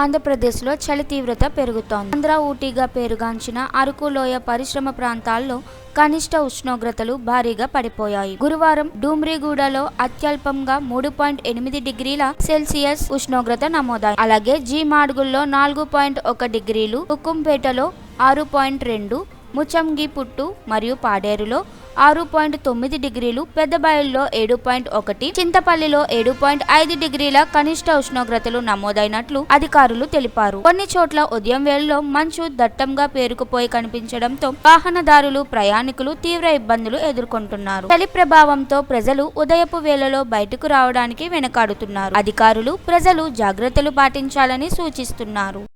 ఆంధ్రప్రదేశ్లో చలి తీవ్రత పెరుగుతోంది. ఆంధ్ర ఊటీగా పేరుగాంచిన అరకు లోయ పరిశ్రమ ప్రాంతాల్లో కనిష్ట ఉష్ణోగ్రతలు భారీగా పడిపోయాయి. గురువారం డూమ్రిగూడలో అత్యల్పంగా మూడు పాయింట్ ఎనిమిది డిగ్రీల సెల్సియస్ ఉష్ణోగ్రత నమోదాయి అలాగే జీ మాడుగుల్లో నాలుగు పాయింట్ ఒక డిగ్రీలు హుకుంపేటలో ఆరు పాయింట్ రెండు ముచంగిపుట్టు మరియు పాడేరులో ఆరు పాయింట్ తొమ్మిది డిగ్రీలు పెద్దబాయిల్లో ఏడు పాయింట్ ఒకటి చింతపల్లిలో ఏడు పాయింట్ ఐదు డిగ్రీల కనిష్ట ఉష్ణోగ్రతలు నమోదైనట్లు అధికారులు తెలిపారు. కొన్ని చోట్ల ఉదయం వేళలో మంచు దట్టంగా పేరుకుపోయి కనిపించడంతో వాహనదారులు ప్రయాణికులు తీవ్ర ఇబ్బందులు ఎదుర్కొంటున్నారు. చలి ప్రభావంతో ప్రజలు ఉదయపు వేళలో బయటకు రావడానికి వెనకాడుతున్నారు. అధికారులు ప్రజలు జాగ్రత్తలు పాటించాలని సూచిస్తున్నారు.